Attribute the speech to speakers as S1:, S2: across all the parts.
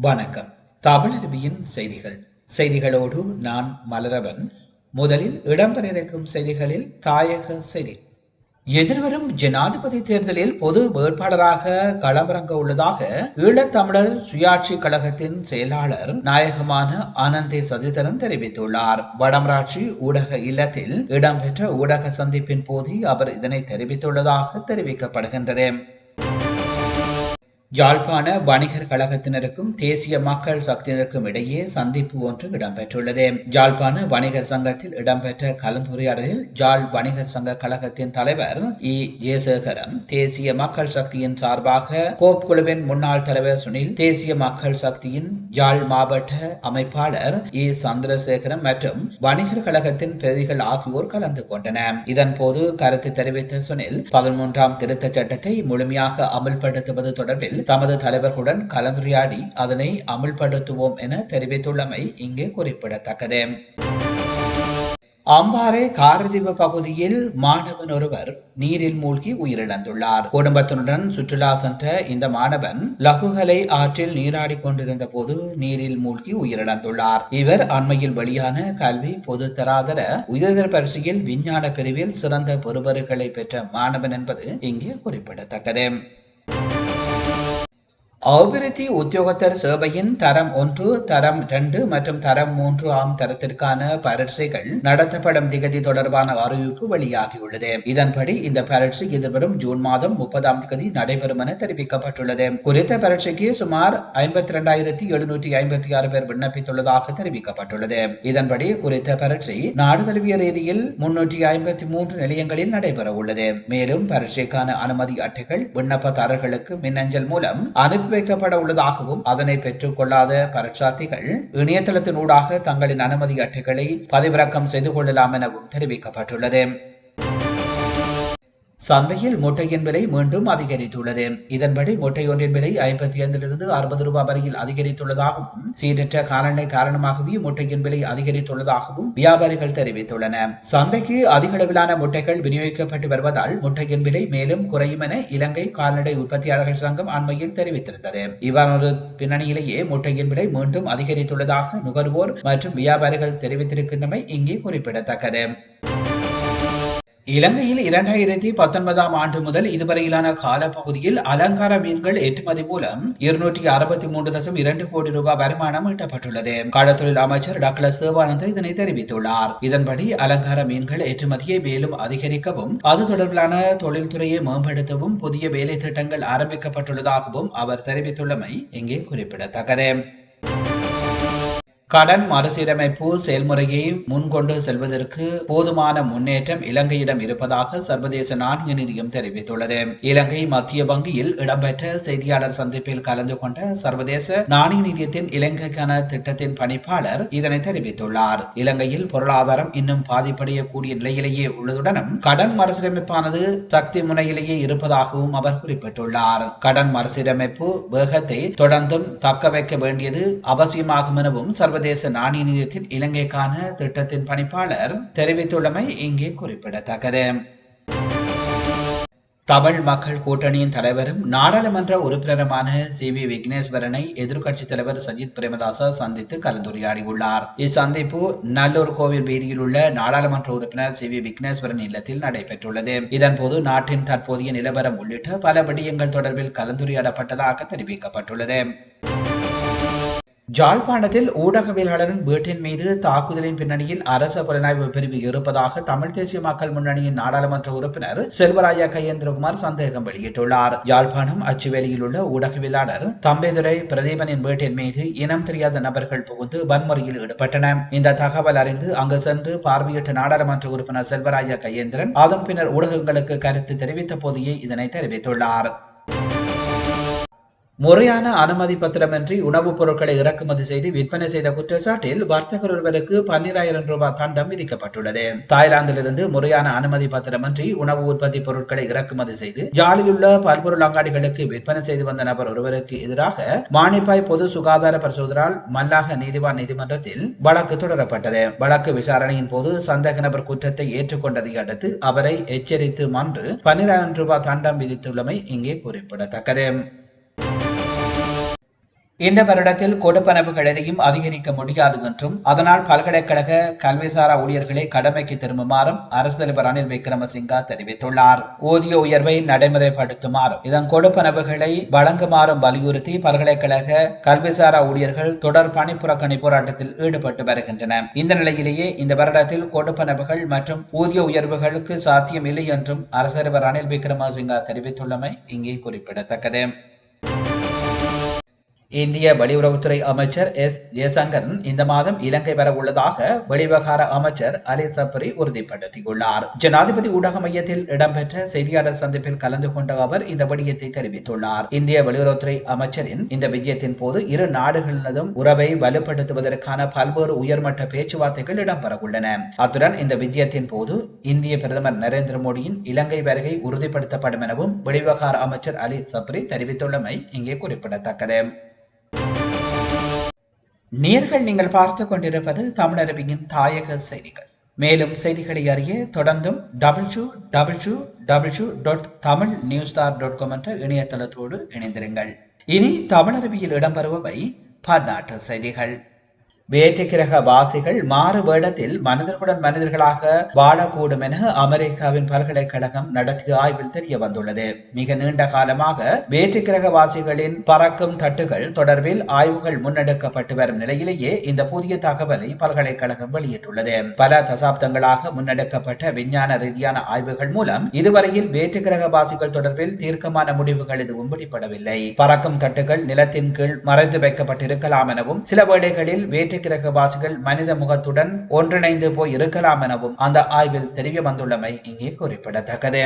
S1: வணக்கம். தமிழருவியின் செய்திகள். செய்திகளோடு நான் மலரவன். முதலில் இடம்பெற இருக்கும் செய்திகளில் தாயக செய்தி. எதிர்வரும் ஜனாதிபதி தேர்தலில் பொது வேட்பாளராக களமிறங்க உள்ளதாக ஈழத்தமிழர் சுயாட்சி கழகத்தின் செயலாளர் நாயகமான ஆனந்தி சசிதரன் தெரிவித்துள்ளார். வடமராட்சி ஊடக இல்லத்தில் இடம்பெற்ற ஊடக சந்திப்பின் போது அவர் இதனை தெரிவித்துள்ளதாக தெரிவிக்கப்படுகின்றது. யாழ்ப்பாண வணிகர் கழகத்தினருக்கும் தேசிய மக்கள் சக்தியினருக்கும் இடையே சந்திப்பு ஒன்று இடம்பெற்றுள்ளது. யாழ்ப்பாண வணிகர் சங்கத்தில் இடம்பெற்ற கலந்துரையாடலில் யாழ் வணிகர் சங்க கழகத்தின் தலைவர் இ. ஜெயசேகரன் தேசிய மக்கள் சக்தியின் சார்பாக கோப் குழுவின் முன்னாள் தலைவர் சுனில் தேசிய மக்கள் சக்தியின் யாழ் மாவட்ட அமைப்பாளர் இ. சந்திரசேகரன் மற்றும் வணிகர் கழகத்தின் பிரதிகள் ஆகியோர் கலந்து கொண்டனர். இதன் போது கருத்து தெரிவித்த சுனில் பதிமூன்றாம் திருத்தச் சட்டத்தை முழுமையாக அமல்படுத்துவது தொடர்பில் தமது தலைவர்களுடன் கலந்துரையாடி அதனை அமுல்படுத்துவோம் என தெரிவித்துள்ளமை இங்கே குறிப்பிடத்தக்கது. அம்பாறை காரதீவு பகுதியில் மாணவன் ஒருவர் நீரில் மூழ்கி உயிரிழந்துள்ளார். குடும்பத்தினுடன் சுற்றுலா சென்ற இந்த மாணவன் லகுகலை ஆற்றில் நீராடிக் கொண்டிருந்த போது நீரில் மூழ்கி உயிரிழந்துள்ளார். இவர் அண்மையில் வெளியான கல்வி பொது தராதர உயர்தர பரிசையில் விஞ்ஞான பிரிவில் சிறந்த பெறுபர்களை பெற்ற மாணவன் என்பது இங்கே குறிப்பிடத்தக்கது. அபிவிருத்தி உத்தியோகத்தர் சேவையின் தரம் ஒன்று தரம் இரண்டு மற்றும் தரம் மூன்று ஆம் தரத்திற்கான பரீட்சைகள் நடத்தப்படும் திகதி தொடர்பான அறிவிப்பு வெளியாகியுள்ளது. இதன்படி இந்த பரீட்சை எதிர்வரும் ஜூன் மாதம் முப்பதாம் தேதி நடைபெறும் என தெரிவிக்கப்பட்டுள்ளது. குறித்த பரீட்சைக்கு சுமார் ஐம்பத்தி இரண்டாயிரத்தி எழுநூற்றி ஐம்பத்தி ஆறு பேர் விண்ணப்பித்துள்ளதாக தெரிவிக்கப்பட்டுள்ளது. இதன்படி குறித்த பரீட்சை நாடு தழுவிய ரீதியில் முன்னூற்றி ஐம்பத்தி மூன்று நிலையங்களில் நடைபெற உள்ளது மேலும் பரீட்சைக்கான அனுமதி அட்டைகள் விண்ணப்பதாரர்களுக்கு மின்னஞ்சல் மூலம் அனுப்பி வைக்கப்பட உள்ளதாகவும் அதனை பெற்றுக் கொள்ளாத பரீட்சார்த்திகள் இணையதளத்தினூடாக தங்களின் அனுமதி அட்டைகளை பதிவிறக்கம் செய்து கொள்ளலாம் எனவும் தெரிவிக்கப்பட்டுள்ளது. சந்தையில் முட்டையின் விலை மீண்டும் அதிகரித்துள்ளது. இதன்படி முட்டை ஒன்றின் விலை ஐம்பத்தி ஐந்திலிருந்து அறுபது ரூபாய் வரையில் அதிகரித்துள்ளதாகவும் சீரற்ற காலநிலை காரணமாகவே முட்டையின் விலை அதிகரித்துள்ளதாகவும் வியாபாரிகள் தெரிவித்துள்ளனர் சந்தைக்கு அதிக அளவிலான முட்டைகள் விநியோகிக்கப்பட்டு வருவதால் முட்டையின் விலை மேலும் குறையும் என இலங்கை கால்நடை உற்பத்தியாளர்கள் சங்கம் அண்மையில் தெரிவித்திருந்தது. இவ்வாறு பின்னணியிலேயே முட்டையின் விலை மீண்டும் அதிகரித்துள்ளதாக நுகர்வோர் மற்றும் வியாபாரிகள் தெரிவித்திருக்கின்றமை இங்கே குறிப்பிடத்தக்கது. இலங்கையில் இரண்டாயிரத்தி பத்தொன்பதாம் ஆண்டு முதல் இதுவரையிலான காலப்பகுதியில் அலங்கார மீன்கள் ஏற்றுமதி மூலம் இருநூற்றி அறுபத்தி மூன்று தசம் இரண்டு கோடி ரூபாய் வருமானம் ஈட்டப்பட்டுள்ளது. கடத்தொழில் அமைச்சர் டாக்டர் சிவானந்த இதனை தெரிவித்துள்ளார். இதன்படி அலங்கார மீன்கள் ஏற்றுமதியை மேலும் அதிகரிக்கவும் அது தொடர்பிலான தொழில்துறையை மேம்படுத்தவும் புதிய வேலை திட்டங்கள் ஆரம்பிக்கப்பட்டுள்ளதாகவும் அவர் தெரிவித்துள்ளமை இங்கே குறிப்பிடத்தக்கது. கடன் மறுசீரமைப்பு செயல்முறையை முன்கொண்டு செல்வதற்கு போதுமான முன்னேற்றம் இலங்கையிடம் இருப்பதாக சர்வதேச நாணய நிதியம் தெரிவித்துள்ளது. இலங்கை மத்திய வங்கியில் இடம்பெற்ற செய்தியாளர் சந்திப்பில் கலந்து கொண்ட சர்வதேச நாணய நிதியத்தின் இலங்கைக்கான திட்டத்தின் பணிப்பாளர் இதனை தெரிவித்துள்ளார். இலங்கையில் பொருளாதாரம் இன்னும் பாதிப்படையக்கூடிய நிலையிலேயே உள்ளதுடனும் கடன் மறுசீரமைப்பானது சக்தி முனையிலேயே இருப்பதாகவும் அவர் குறிப்பிட்டுள்ளார். கடன் மறுசீரமைப்பு வேகத்தை தொடர்ந்தும் தக்க வைக்க வேண்டியது அவசியமாகும் எனவும் சர்வதேச சர்வதேச நாணய நிதியத்தின் இலங்கைக்கான திட்டத்தின் பணிப்பாளர் தெரிவித்துள்ளமை இங்கே குறிப்பிடத்தக்கது. தமிழ் மக்கள் கூட்டணியின் தலைவரும் நாடாளுமன்ற உறுப்பினருமான சி. வி. விக்னேஸ்வரனை எதிர்க்கட்சித் தலைவர் சஜித் பிரேமதாசா சந்தித்து கலந்துரையாடியுள்ளார். இச்சந்திப்பு நல்லூர் கோவில் வீதியில் உள்ள நாடாளுமன்ற உறுப்பினர் சி. வி. விக்னேஸ்வரன் இல்லத்தில் நடைபெற்றுள்ளது. இதன்போது நாட்டின் தற்போதைய நிலவரம் உள்ளிட்ட பல விடயங்கள் தொடர்பில் கலந்துரையாடப்பட்டதாக தெரிவிக்கப்பட்டுள்ளது. ஜாழ்ப்பாணத்தில் ஊடகவியலாளரின் வீட்டின் மீது தாக்குதலின் பின்னணியில் அரச புலனாய்வு பிரிவு இருப்பதாக தமிழ் தேசிய மக்கள் முன்னணியின் நாடாளுமன்ற உறுப்பினர் செல்வராஜா கையேந்திரகுமார் சந்தேகம் வெளியிட்டுள்ளார். யாழ்ப்பாணம் அச்சுவேலியில் உள்ள ஊடகவியலாளர் தம்பேதுரை பிரதீபனின் வீட்டின் மீது இனம் தெரியாத நபர்கள் புகுந்து வன்முறையில் ஈடுபட்டன. இந்த தகவல் அறிந்து அங்கு சென்று பார்வையிட்ட நாடாளுமன்ற உறுப்பினர் செல்வராஜா கையேந்திரன் அதன் பின்னர் ஊடகங்களுக்கு கருத்து தெரிவித்த போதையே இதனை தெரிவித்துள்ளார். முறையான அனுமதி பத்திரமின்றி உணவுப் பொருட்களை இறக்குமதி செய்து விற்பனை செய்த குற்றச்சாட்டில் வர்த்தகர் ஒருவருக்கு பன்னிராயிரம் ரூபாய் தண்டம் விதிக்கப்பட்டுள்ளது. தாய்லாந்திலிருந்து முறையான அனுமதி பத்திரமின்றி உணவு உற்பத்தி பொருட்களை இறக்குமதி செய்து ஜாலில் உள்ள பல்பொருள் அங்காடிகளுக்கு விற்பனை செய்து வந்த நபர் ஒருவருக்கு எதிராக மானிப்பாய் பொது சுகாதார பரிசோதனால் மல்லாக நீதிவான் நீதிமன்றத்தில் வழக்கு தொடரப்பட்டது. வழக்கு விசாரணையின் போது சந்தேக நபர் குற்றத்தை ஏற்றுக்கொண்டதை அடுத்து அவரை எச்சரித்து மன்று பன்னிராயிரம் ரூபாய் தண்டம் விதித்துள்ளமை இங்கே குறிப்பிடத்தக்கது. இந்த வருடத்தில் கொடுப்பனவுகள் எதையும் அதிகரிக்க முடியாது என்றும் அதனால் பல்கலைக்கழக கல்விசாரா ஊழியர்களை கடமைக்கு திரும்புமாறும் அரசு தலைவர் ரணில் விக்ரமசிங்கா தெரிவித்துள்ளார். ஊதிய உயர்வை நடைமுறைப்படுத்துமாறும் இதன் கொடுப்பனவுகளை வழங்குமாறும் வலியுறுத்தி பல்கலைக்கழக கல்விசாரா ஊழியர்கள் தொடர் பணிப்புறக்கணி போராட்டத்தில் ஈடுபட்டு வருகின்றனர். இந்த நிலையிலேயே இந்த வருடத்தில் கொடுப்பனவுகள் மற்றும் ஊதிய உயர்வுகளுக்கு சாத்தியம் இல்லை என்றும் அரசு தலைவர் ரணில் விக்ரமசிங்கா தெரிவித்துள்ளமை இங்கே குறிப்பிடத்தக்கது. இந்திய வெளியுறவுத்துறை அமைச்சர் எஸ். ஜெயசங்கரன் இந்த மாதம் இலங்கை வர உள்ளதாக வெளிவகார அமைச்சர் அலி சப்ரி உறுதிப்படுத்தியுள்ளார். ஜனாதிபதி ஊடக மையத்தில் இடம்பெற்ற செய்தியாளர் சந்திப்பில் கலந்து கொண்ட அவர் இந்த விடயத்தை தெரிவித்துள்ளார். இந்திய வெளியுறவுத்துறை அமைச்சரின் இந்த விஜயத்தின் போது இரு நாடுகளினதும் உறவை வலுப்படுத்துவதற்கான பல்வேறு உயர்மட்ட பேச்சுவார்த்தைகள் இடம்பெற உள்ளன அத்துடன் இந்த விஜயத்தின் போது இந்திய பிரதமர் நரேந்திர மோடியின் இலங்கை வருகை உறுதிப்படுத்தப்படும் எனவும் வெளிவகார அமைச்சர் அலி சப்ரி தெரிவித்துள்ளமை இங்கே குறிப்பிடத்தக்கது. நேர்கள் நீங்கள் பார்த்து கொண்டிருப்பது தமிழரபியின் தாயக செய்திகள். மேலும் செய்திகளை அறிய தொடர்ந்தும் double two double double dot Tamil news star dot com என்ற இணையதளத்தோடு இணைந்திருங்கள். இனி தமிழரபியில் இடம்பெறுபவை பன்னாட்டு செய்திகள். வேற்றுக்கிரக வாசிகள் மாறு வேடத்தில் மனிதர்களுடன் மனிதர்களாக வாழக்கூடும் என அமெரிக்காவின் பல்கலைக்கழகம் நடத்திய ஆய்வில் தெரிய வந்துள்ளது. மிக நீண்ட காலமாக வேற்றுக்கிரக வாசிகளின் பறக்கும் தட்டுகள் தொடர்பில் ஆய்வுகள் முன்னெடுக்கப்பட்டு வரும் நிலையிலேயே இந்த புதிய தகவலை பல்கலைக்கழகம் வெளியிட்டுள்ளது. பல தசாப்தங்களாக முன்னெடுக்கப்பட்ட விஞ்ஞான ரீதியான ஆய்வுகள் மூலம் இதுவரையில் வேற்றுக்கிரக வாசிகள் தொடர்பில் தீர்க்கமான முடிவுகள் எதுவும் வெளிப்படவில்லை. பறக்கும் தட்டுகள் நிலத்தின் கீழ் மறைந்து வைக்கப்பட்டிருக்கலாம் எனவும் சில வேளைகளில் வேற்று கிரகவாசிகள் மனித முகத்துடன் ஒன்றிணைந்து போய் இருக்கலாம் எனவும் அந்த ஆய்வில் தெரிய வந்துள்ளமை இங்கே குறிப்பிடத்தக்கது.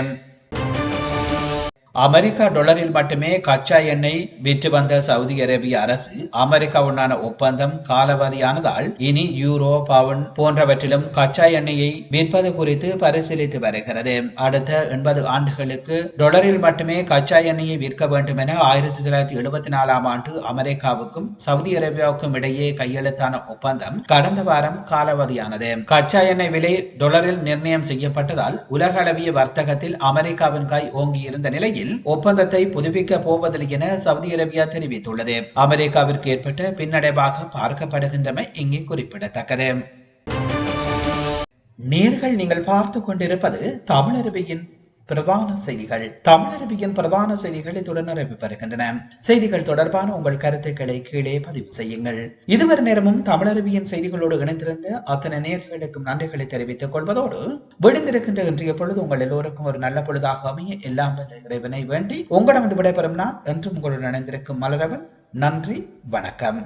S1: அமெரிக்கா டாலரில் மட்டுமே கச்சா எண்ணெய் விற்று வந்த சவுதி அரேபிய அரசு அமெரிக்காவுடனான ஒப்பந்தம் காலவதியானதால் இனி யூரோ பவுன் போன்றவற்றிலும் கச்சா எண்ணெயை விற்பது குறித்து பரிசீலித்து வருகிறது. அடுத்த எண்பது ஆண்டுகளுக்கு டொலரில் மட்டுமே கச்சா எண்ணெயை விற்க வேண்டும் என ஆயிரத்தி தொள்ளாயிரத்தி எழுபத்தி நாலாம் ஆண்டு அமெரிக்காவுக்கும் சவுதி அரேபியாவுக்கும் இடையே கையெழுத்தான ஒப்பந்தம் கடந்த வாரம் காலவதியானது. கச்சா எண்ணெய் விலை டொலரில் நிர்ணயம் செய்யப்பட்டதால் உலகளவிய வர்த்தகத்தில் அமெரிக்காவின் கை ஓங்கியிருந்த நிலையில் நிலையில் ஒப்பந்தத்தை புதுப்பிக்க போவதில்லை என சவுதி அரேபியா தெரிவித்துள்ளது. அமெரிக்காவிற்கு ஏற்பட்ட பின்னடைவாக பார்க்கப்படுகின்றமை இங்கே குறிப்பிடத்தக்கது. நேர்கள் நீங்கள் பார்த்து கொண்டிருப்பது தமிழரபியின் பிரதான செய்திகள். தமிழரபியின் பிரதான செய்திகள் இத்துடன் நிறைவு பெறுகின்றன. செய்திகள் தொடர்பான உங்கள் கருத்துக்களை கீழே பதிவு செய்யுங்கள். இதுவரை நேரமும் தமிழரபியின் செய்திகளோடு இணைந்திருந்த அத்தனை நேர்களுக்கும் நன்றிகளை தெரிவித்துக் கொள்வதோடு விடுந்திருக்கின்ற இன்றைய பொழுது உங்கள் எல்லோருக்கும் ஒரு நல்ல பொழுதாக அமைய எல்லாம் இறைவனை வேண்டி உங்களிடம் விடைபெறும் நான் என்றும் உங்களுடன் இணைந்திருக்கும் மலரவன். நன்றி வணக்கம்.